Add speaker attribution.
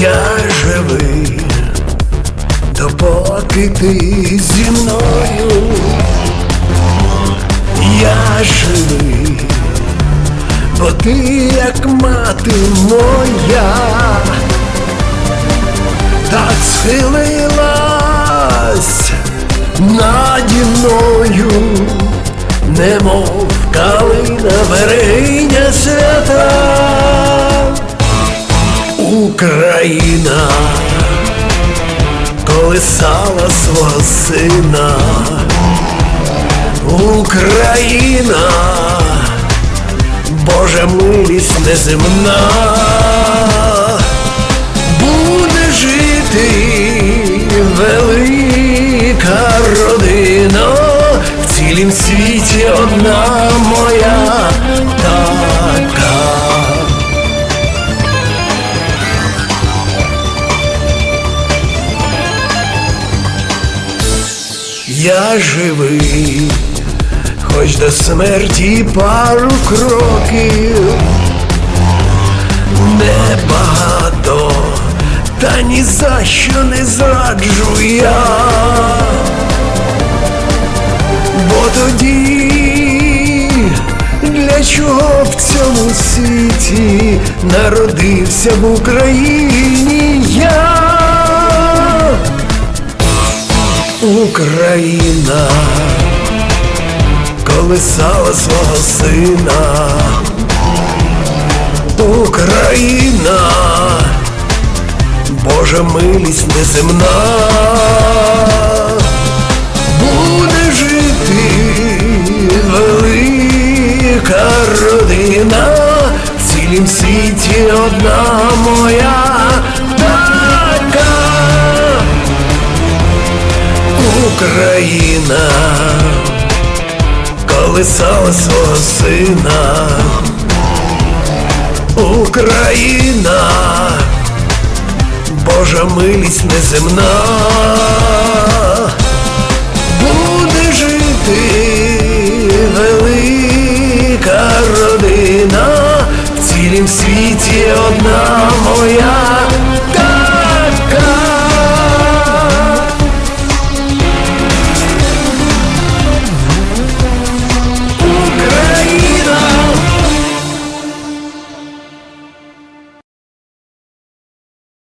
Speaker 1: я живий, допоки ти зі мною, я живий, бо ти як мати моя, так схилилась наді мною, немов калина берег. Україна колисала свого сина, Україна, Божа милість неземна, Я живий, хоч до смерті пару кроків, небагато, та ні за що не зраджу я, бо тоді для чого в цьому світі народився в Україні я. Україна колисала свого сина, Україна, Божа милість неземна, буде жити велика родина, в цілім світі одна моя Україна колисала свого сина, Україна, Божа милість неземна,